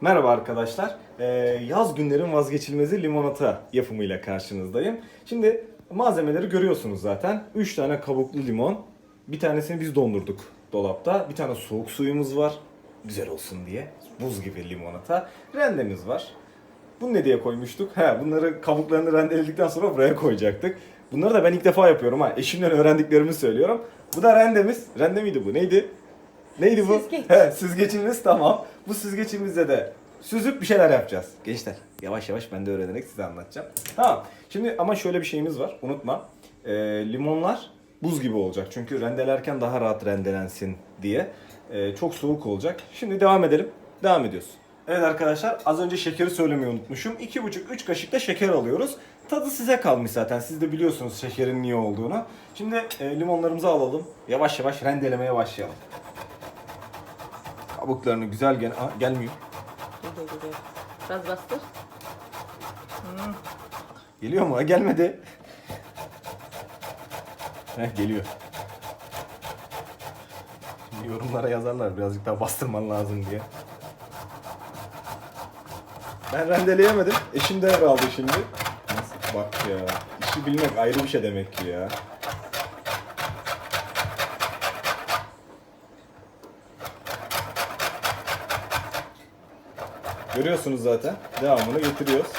Merhaba arkadaşlar. Ee, yaz günlerin vazgeçilmezi limonata yapımıyla karşınızdayım. Şimdi malzemeleri görüyorsunuz zaten. 3 tane kabuklu limon. Bir tanesini biz dondurduk dolapta. Bir tane soğuk suyumuz var. Güzel olsun diye. Buz gibi limonata. Rendemiz var. Bunu ne diye koymuştuk? He, bunları kabuklarını rendeledikten sonra buraya koyacaktık. Bunları da ben ilk defa yapıyorum ha. Eşimden öğrendiklerimi söylüyorum. Bu da rendemiz. Rende miydi bu? Neydi? Neydi bu? Süzgeç. He, süzgeçimiz tamam. Bu süzgeçimizde de süzüp bir şeyler yapacağız. Gençler yavaş yavaş ben de öğrenerek size anlatacağım. Tamam. Şimdi ama şöyle bir şeyimiz var. Unutma. Ee, limonlar buz gibi olacak. Çünkü rendelerken daha rahat rendelensin diye. Ee, çok soğuk olacak. Şimdi devam edelim. Devam ediyoruz. Evet arkadaşlar az önce şekeri söylemeyi unutmuşum. 2,5-3 kaşık da şeker alıyoruz. Tadı size kalmış zaten. Siz de biliyorsunuz şekerin niye olduğunu. Şimdi e, limonlarımızı alalım. Yavaş yavaş rendelemeye başlayalım. Kabuklarını güzel gel Aa, gelmiyor. Geliyor geliyor. Biraz bastır. Geliyor mu? Ha, gelmedi. Heh, geliyor. Şimdi yorumlara yazarlar birazcık daha bastırman lazım diye. Ben rendeleyemedim. Eşim de aldı şimdi. Nasıl? Bak ya. İşi bilmek ayrı bir şey demek ki ya. Görüyorsunuz zaten. Devamını getiriyoruz.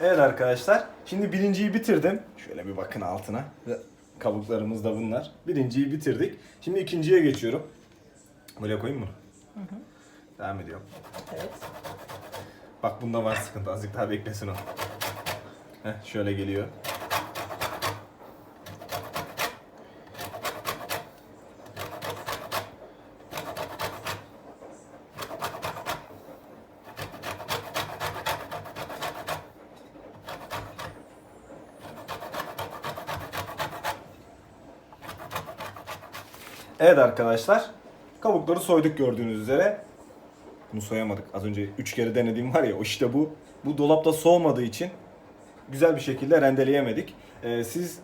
Evet arkadaşlar. Şimdi birinciyi bitirdim. Şöyle bir bakın altına. Kabuklarımız da bunlar. Birinciyi bitirdik. Şimdi ikinciye geçiyorum. Böyle koyayım mı? Devam ediyorum. Evet. Bak bunda var sıkıntı. Azıcık daha beklesin o. Heh, şöyle geliyor. Evet arkadaşlar. Kabukları soyduk gördüğünüz üzere. Bunu soyamadık. Az önce 3 kere denediğim var ya o işte bu. Bu dolapta soğumadığı için güzel bir şekilde rendeleyemedik. Ee, siz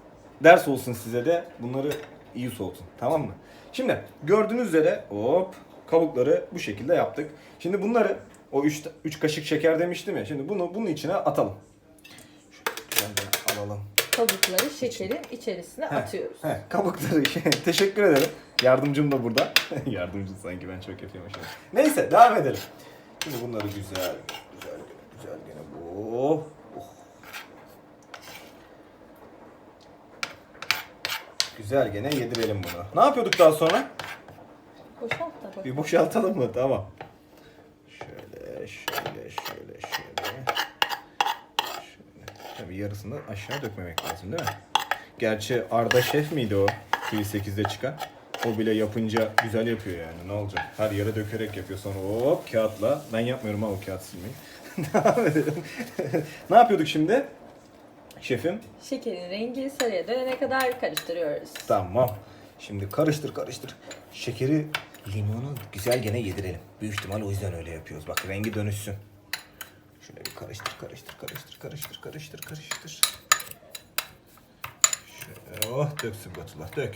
ders olsun size de bunları iyi soğutun. Tamam mı? Şimdi gördüğünüz üzere hop kabukları bu şekilde yaptık. Şimdi bunları o 3 3 kaşık şeker demiştim ya. Şimdi bunu bunun içine atalım. Şöyle alalım. Kabukları şekerin içerisine atıyoruz. He, kabukları. Teşekkür ederim. Yardımcım da burada. Yardımcı sanki ben çok yapıyorum şimdi. Neyse devam edelim. Şimdi bunları güzel, güzel, güzel gene bu. Oh. Güzel gene yedirelim bunu. Ne yapıyorduk daha sonra? Boşalt da. Bir boşaltalım mı? Tamam. Şöyle, şöyle, şöyle, şöyle. Tabii yarısını aşağı dökmemek lazım değil mi? Gerçi Arda Şef miydi o? TV8'de çıkan. O bile yapınca güzel yapıyor yani. Ne olacak? Her yere dökerek yapıyor. Sonra hop kağıtla. Ben yapmıyorum ha o kağıt silmeyi. Devam edelim. ne yapıyorduk şimdi? Şefim. Şekerin rengi sarıya dönene kadar karıştırıyoruz. Tamam. Şimdi karıştır karıştır. Şekeri limonu güzel gene yedirelim. Büyük ihtimal o yüzden öyle yapıyoruz. Bak rengi dönüşsün. Karıştır karıştır karıştır karıştır karıştır karıştır. Şöyle oh döksün Batullah dök.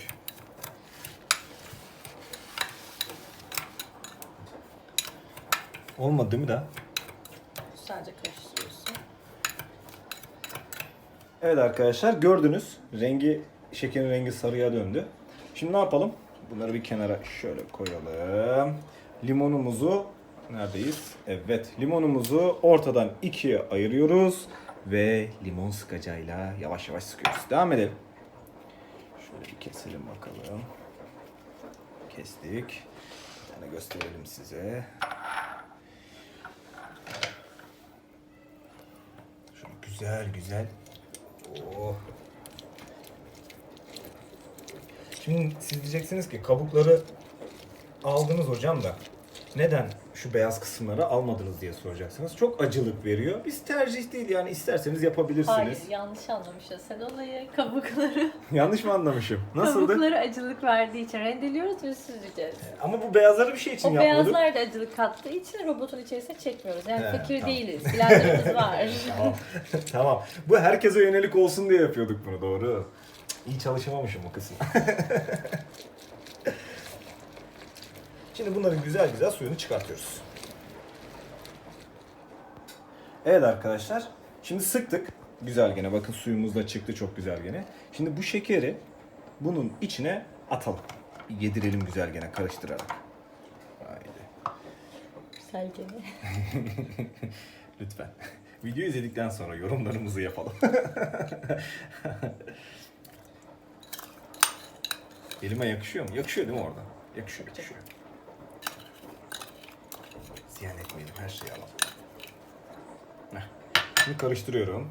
Olmadı mi daha? Sadece karıştırıyorsun. Evet arkadaşlar gördünüz. Rengi şekerin rengi sarıya döndü. Şimdi ne yapalım? Bunları bir kenara şöyle koyalım. Limonumuzu neredeyiz? Evet, limonumuzu ortadan ikiye ayırıyoruz ve limon sıkacağıyla yavaş yavaş sıkıyoruz. Devam edelim. Şöyle bir keselim bakalım. Kestik. Bir tane gösterelim size. Şöyle güzel güzel Oh. Şimdi siz diyeceksiniz ki kabukları aldınız hocam da neden şu beyaz kısımları almadınız diye soracaksınız. Çok acılık veriyor. Biz tercih değil yani isterseniz yapabilirsiniz. Hayır yanlış anlamışsın sen olayı. Kabukları. Yanlış mı anlamışım? Nasıldı? Kabukları acılık verdiği için rendeliyoruz ve süzeceğiz. Ama bu beyazları bir şey için O yapmadık. beyazlar da acılık kattığı için robotun içerisine çekmiyoruz. Yani He, fakir tamam. değiliz. Blenderımız var. tamam. tamam. Bu herkese yönelik olsun diye yapıyorduk bunu doğru. İyi çalışamamışım o kısım. Şimdi bunların güzel güzel suyunu çıkartıyoruz. Evet arkadaşlar. Şimdi sıktık. Güzel gene. Bakın suyumuz da çıktı çok güzel gene. Şimdi bu şekeri bunun içine atalım. Yedirelim güzel gene karıştırarak. Haydi. Güzel gene. Lütfen. Video izledikten sonra yorumlarımızı yapalım. Elime yakışıyor mu? Yakışıyor değil mi orada? Yakışıyor, yakışıyor. Ziyan etmeyelim, her şeyi alalım. Heh. Şimdi karıştırıyorum.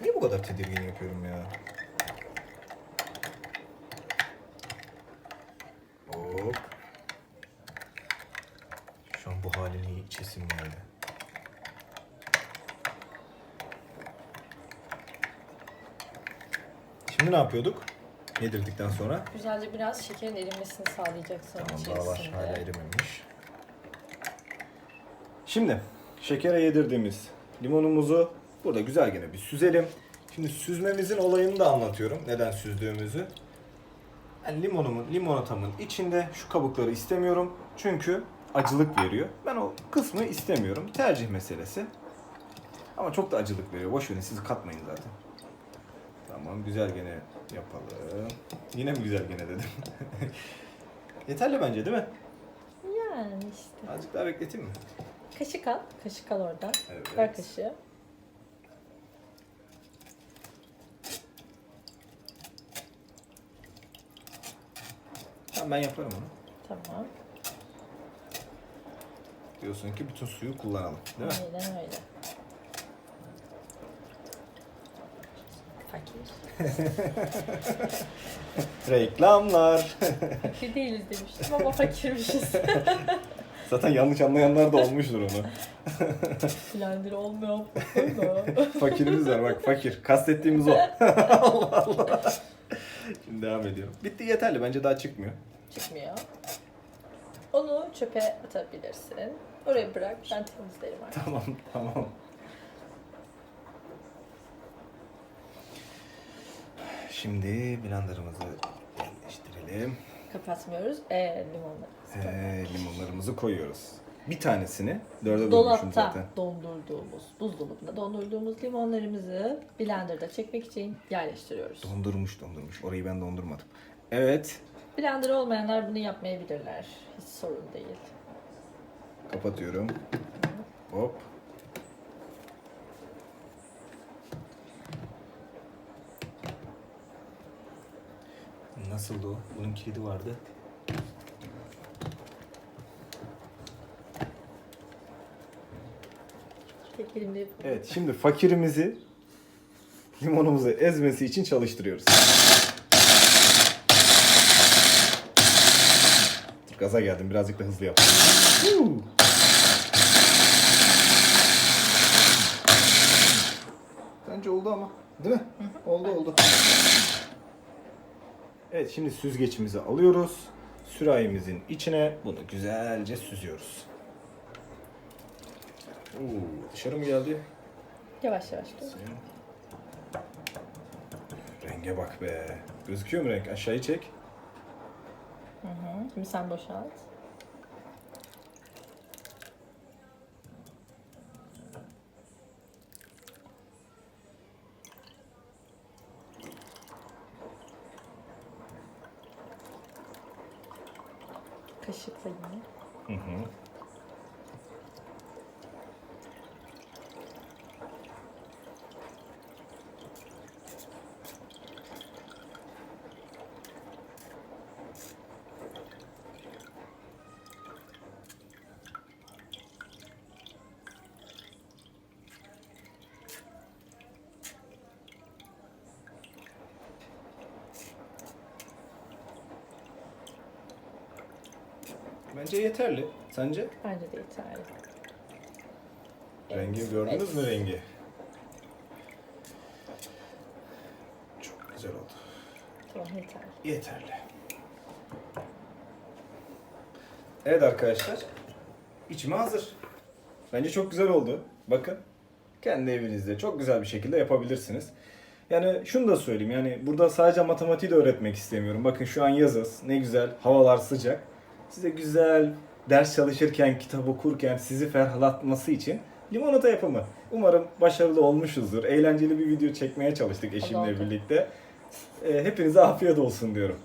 Niye bu kadar tedirgin yapıyorum ya? Hop. Şu an bu halini içesim geldi. Şimdi ne yapıyorduk? Yedirdikten sonra. Güzelce biraz şekerin erimesini sağlayacaksın Tamam içerisinde. daha var hala erimemiş. Şimdi şekere yedirdiğimiz limonumuzu burada güzel gene bir süzelim. Şimdi süzmemizin olayını da anlatıyorum. Neden süzdüğümüzü. Ben limonumun, limonatamın içinde şu kabukları istemiyorum. Çünkü acılık veriyor. Ben o kısmı istemiyorum. Tercih meselesi. Ama çok da acılık veriyor. Boş verin siz katmayın zaten. Tamam güzel gene yapalım. Yine mi güzel gene dedim. Yeterli bence değil mi? Yani işte. Azıcık daha bekleteyim mi? Kaşık al. Kaşık al oradan. Evet. Ver kaşığı. Tamam ben yaparım onu. Tamam. Diyorsun ki bütün suyu kullanalım. Değil mi? Aynen öyle. Fakir. Reklamlar. Fakir değiliz demiştim ama fakirmişiz. Zaten yanlış anlayanlar da olmuştur onu. Olmuyor. Olmuyor. Fakirimiz var bak fakir. Kastettiğimiz o. Allah Allah. Şimdi devam ediyorum. Bitti yeterli bence daha çıkmıyor. Çıkmıyor. Onu çöpe atabilirsin. Oraya bırak. Ben temizlerim artık. Tamam tamam. Şimdi blenderımızı yerleştirelim. Kapatmıyoruz. Ee, limonları. Ee, limonlarımızı koyuyoruz. Bir tanesini dörde bölmüşüm Dolapta zaten. dondurduğumuz, buzdolabında dondurduğumuz limonlarımızı blenderda çekmek için yerleştiriyoruz. Dondurmuş dondurmuş. Orayı ben dondurmadım. Evet. Blender olmayanlar bunu yapmayabilirler. Hiç sorun değil. Kapatıyorum. Hop. Nasıldı o? Bunun kilidi vardı. Evet şimdi fakirimizi limonumuzu ezmesi için çalıştırıyoruz. Gaza geldim birazcık da hızlı yap. Huu. Bence oldu ama. Değil mi? Oldu oldu. Evet şimdi süzgeçimizi alıyoruz. Sürahimizin içine bunu güzelce süzüyoruz. Oo, dışarı mı geldi? Yavaş yavaş. Renge bak be. Gözüküyor mu renk? Aşağıyı çek. Hı hı. Şimdi sen boşalt. Kaşıkla yine. Bence yeterli. Sence? Bence de yeterli. Rengi Evet, gördünüz mü rengi? Çok güzel oldu. Tamam yeterli. Yeterli. Evet arkadaşlar. İçime hazır. Bence çok güzel oldu. Bakın. Kendi evinizde çok güzel bir şekilde yapabilirsiniz. Yani şunu da söyleyeyim yani burada sadece matematiği de öğretmek istemiyorum. Bakın şu an yazız. Ne güzel. Havalar sıcak. Size güzel ders çalışırken, kitap okurken sizi ferahlatması için limonata yapımı. Umarım başarılı olmuşuzdur. Eğlenceli bir video çekmeye çalıştık eşimle birlikte. Ee, hepinize afiyet olsun diyorum.